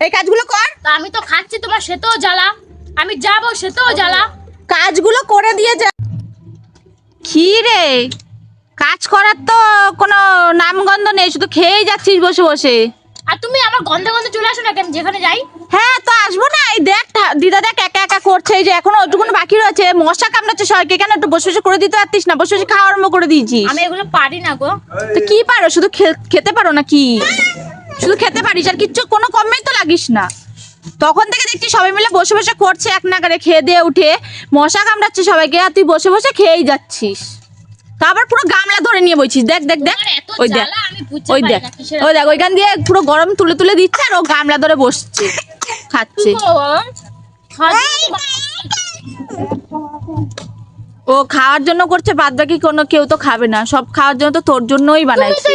এই কাজগুলো কর। তা আমি তো খাচ্ছি তোমার সেতেও জ্বালা। আমি যাব সেতেও জ্বালা। কাজগুলো করে দিয়ে যা। কি রে? কাজ করার তো কোনো নামগন্ধ নেই শুধু খেয়েই যাচ্ছিস বসে বসে। আর তুমি আমার গন্ধে গন্ধে চলে আসো না কেন যেখানে যাই? হ্যাঁ তো আসব না। এই দেখ দিদা দেখ একা একা করছে এই যে এখনও ওটুকুন বাকি রয়েছে। মশা কামড়াচ্ছে সবাইকে। কেন একটু বসে বসে করে দিতে পারতিস না? বসে বসে খাওয়া আরম্ভ করে দিয়েছিস। আমি এগুলো পারি না গো। তো কি পারো? শুধু খেতে পারো না কি শুধু খেতে পারিস আর কিচ্ছু কোনো কমেই তো লাগিস না। তখন থেকে দেখছি সবাই মিলে বসে বসে করছে এক নাগারে খেয়ে দিয়ে উঠে মশা কামড়াচ্ছে সবাইকে আর তুই বসে বসে খেয়েই যাচ্ছিস। তারপর পুরো গামলা ধরে নিয়ে বইছিস দেখ দেখ দেখ। ওই দেখ ওই দেখ ওই দেখ ওইখান দিয়ে পুরো গরম তুলে তুলে দিচ্ছে আর ও গামলা ধরে বসছে খাচ্ছে। ও খাওয়ার জন্য করছে বাদ বাকি কোনো কেউ তো খাবে না সব খাওয়ার জন্য তো তোর জন্যই বানাইছি।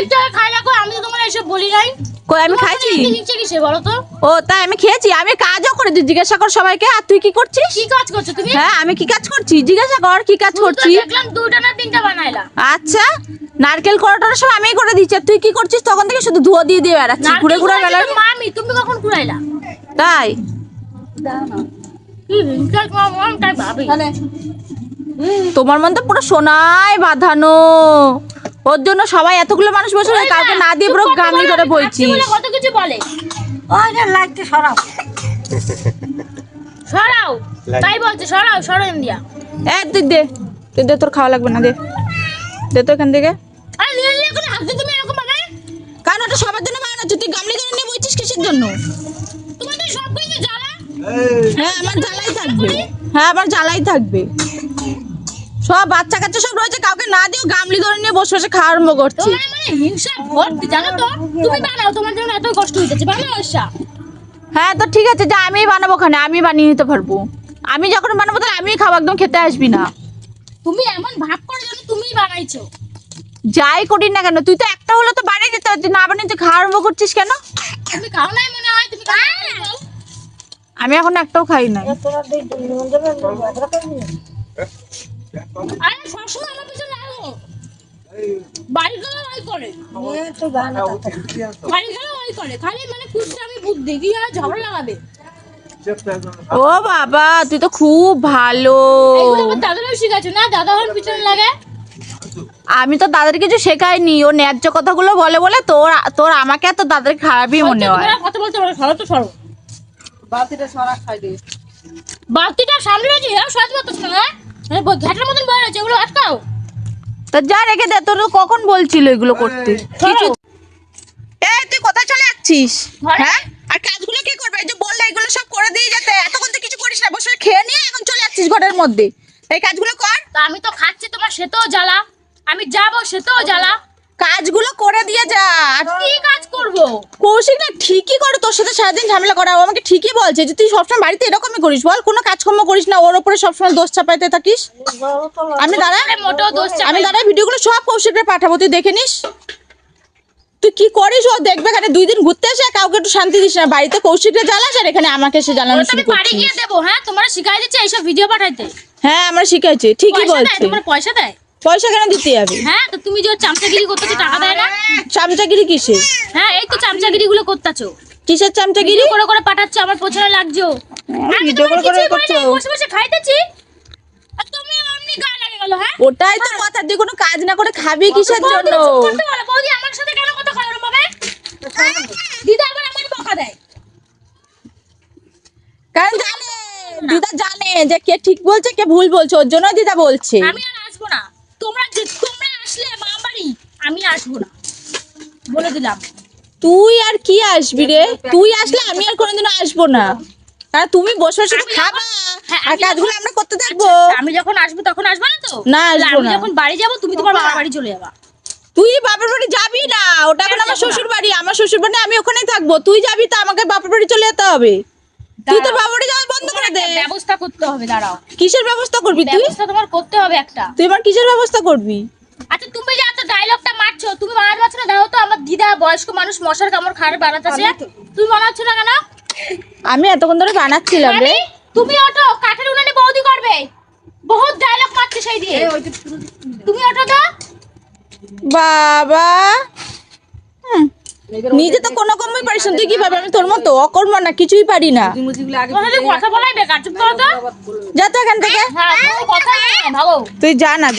এসব বলি নাই? কই আমি খাইছি? নিচে কিসে বলো তো? ও তাই আমি খেয়েছি। আমি কাজও করে দিই। জিজ্ঞাসা কর সবাইকে। আর তুই কি করছিস? কি কাজ করছ তুমি? হ্যাঁ আমি কি কাজ করছি? জিজ্ঞাসা কর কি কাজ করছি? দেখলাম দুটা না তিনটা বানাইলা। আচ্ছা নারকেল করাটার সব আমিই করে দিচ্ছি। আর তুই কি করছিস? তখন থেকে শুধু ধুয়ো দিয়ে দিয়ে বেড়াচ্ছিস। ঘুরে ঘুরে তো মামি তুমি কখন কুড়াইলা? তাই। তোমার মন তো পুরো সোনায় বাঁধানো। ওর জন্য সবাই এতগুলো মানুষ বসে কাউকে না দিয়ে পুরো খাচ্ছি বইছিস বলে কত কিছু বলে? ওই লাইটটা সরাও। সরাও। তাই বলছে সরাও সরো ইন্ডিয়া। এ তুই দে তুই দে তোর খাওয়া লাগবে না দে। দে তো এখান থেকে। আরে নিয়ে নিয়ে করে তুমি এরকম কারণ ওটা সবার জন্য বানানো হচ্ছে তুই গামলি ধরে নিয়ে বইছিস কিসের জন্য? তোমাদের সব কিছু জ্বালা? হ্যাঁ আমার জ্বালাই থাকবে। হ্যাঁ আমার জ্বালাই থাকবে। সব বাচ্চা কাচ্চা সব রয়েছে কাউকে না দিও গামলি ধরে নিয়ে বসে বসে খাওয়া আরম্ভ করছে। তোমার মানে হিংসা ভর্তি জানো তো? তুমি বানাও তোমার জন্য এত কষ্ট হইতেছে বানাও এসা হ্যাঁ তো ঠিক আছে যা আমিই বানাবো ওখানে আমি বানিয়ে নিতে পারব। আমি যখন বানাবো তাহলে আমিই খাব একদম খেতে আসবি না। তুমি এমন ভাব করে যেন তুমিই বানাইছো। যাই করি না কেন তুই তো একটা হলো তো বানিয়ে দিতে পারতি না বানিয়ে তুই খাওয়া আরম্ভ করছিস কেন? তুমি খাও নাই মনে হয় তুমি খাও নাই আমি এখন একটাও খাই নাই। আরে সবসময় আমার পিছনে লাগো বাড়ি গেলেও ওই করে। নিয়ে বাড়ি গেলেও ওই করে। খালি মানে আমি বুদ্ধি কি আর ঝগড়া লাগাবে? ও বাবা তুই তো খুব ভালো। দাদারাও শিখাচ্ছ। না দাদা পিছনে লাগে? আমি তো দাদার কিছু শেখাইনি। ও ন্যায্য কথাগুলো বলে বলে তোর তোর আমাকে আর তোর দাদার খারাপই মনে হয়। কথা বলতে পারো সরো তো সরো। খাই বালতিটা সামনে না মতন বয়ে রয়েছে এগুলো আটকাও। তা যা রেখে দে তোর কখন বলছিল এগুলো করতে? কিছু এ তুই কোথায় চলে যাচ্ছিস। হ্যাঁ? আর কাজগুলো কে করবে? এই যে বললে এগুলো সব করে দিয়ে যেতে। এতক্ষণ তো কিছু করিস না বসে খেয়ে নিয়ে এখন চলে যাচ্ছিস ঘরের মধ্যে। এই কাজগুলো কর। আমি তো খাচ্ছি তোমার সেতেও জ্বালা। আমি যাব সেতেও জ্বালা। কাজগুলো করে দিয়ে যা। আর কি কাজ করব কৌশিক না ঠিকই করে তোর সাথে সারাদিন ঝামেলা করা। ও আমাকে ঠিকই বলছে যে তুই সবসময় বাড়িতে এরকমই করিস বল কোনো কাজকর্ম করিস না ওর ওপরে সবসময় দোষ চাপাইতে থাকিস। আমি দাঁড়া মোটেও দোষ আমি দাঁড়া ভিডিওগুলো সব কৌশিকরে পাঠাবো তুই দেখে নিস। তুই কি করিস ও দেখবে এখানে দুই দিন ঘুরতে এসে কাউকে একটু শান্তি দিস না। বাড়িতে কৌশিকরে জ্বালাস আর এখানে আমাকে এসে জ্বালানো শুরু আমি বাড়ি গিয়ে দেবো হ্যাঁ? তোমরা শিখাই দিচ্ছে এইসব ভিডিও পাঠাইতে। হ্যাঁ আমরা শিখাইছে ঠিকই বলছে। তোমার পয়সা দেয়? পয়সা কেন দিতে যাবে? হ্যাঁ তো তুমি যে চামচাগিরি করতেছো টাকা দেয় না? চামচাগিরি কিসে হ্যাঁ এই তো চামচাগিরি গুলো করতেছো। কিসের চামচাগিরি? করে করে পাঠাচ্ছ আমার পছন্দ লাগছো আমি তোমার করে করে করছ। বসে বসে খাইতেছি। আর তুমি অমনি গা লাগে গেল হ্যাঁ? ওটাই তো কথা তুই কোনো কাজ না করে খাবি কিসের জন্য? বৌদি আমার সাথে কেন কথা কয় ওরম ভাবে? দিদা আবার আমার বকা দেয়। কারণ জানে দিদা জানে যে কে ঠিক বলছে কে ভুল বলছে ওর জন্য দিদা বলছে। আমি তোমরা যে তোমরা আসলে মা বাড়ি আমি আসব না। বলে দিলাম। তুই আর কি আসবি রে? তুই আসলে আমি আর কোনোদিনও আসব না। আর তুমি বসে বসে খাবা। হ্যাঁ, আর কাজগুলো আমরা করতে থাকব। আমি যখন আসব তখন আসবে না তো? না, আমি। যখন বাড়ি যাব তুমি তোমার বাবা। বাড়ি চলে যাবা। তুই বাপের বাড়ি যাবি না। ওটা এখন আমার শ্বশুর বাড়ি আমার শ্বশুর বাড়ি আমি ওখানেই থাকব। তুই যাবি তো আমাকে বাপের বাড়ি চলে যেতে হবে। তুই তো দাঁড়াও। যাওয়া বন্ধ করে দে। ব্যবস্থা করতে হবে দাঁড়াও। কিসের ব্যবস্থা করবি তুই? ব্যবস্থা তোমার করতে হবে একটা। তুই আমার কিসের ব্যবস্থা করবি? আচ্ছা তুমি যে এত ডায়লগটা মারছো তুমি বানাতে পারছ না দাও তো আমার দিদা বয়স্ক মানুষ মশার কামড় খাড় বানাতেছে তুমি বানাচ্ছ না কেন? আমি এতক্ষণ ধরে বানাচ্ছিলাম রে। মানে তুমি ওঠো কাঠের উনানে বৌদি করবে। বহুত ডায়লগ মারছে সেই দিয়ে। তুমি ওঠো তো। বাবা! নিজে তো কোনো কমই পারিস না। তুই কি পারবি আমি তোর মতো অকর্ম না কিছুই পারি না। মুজিগুলো আগে তোমার সাথে কথা বলাই বেকার চুপ করো তো। যা তো এখান থেকে। হ্যাঁ তুই যা না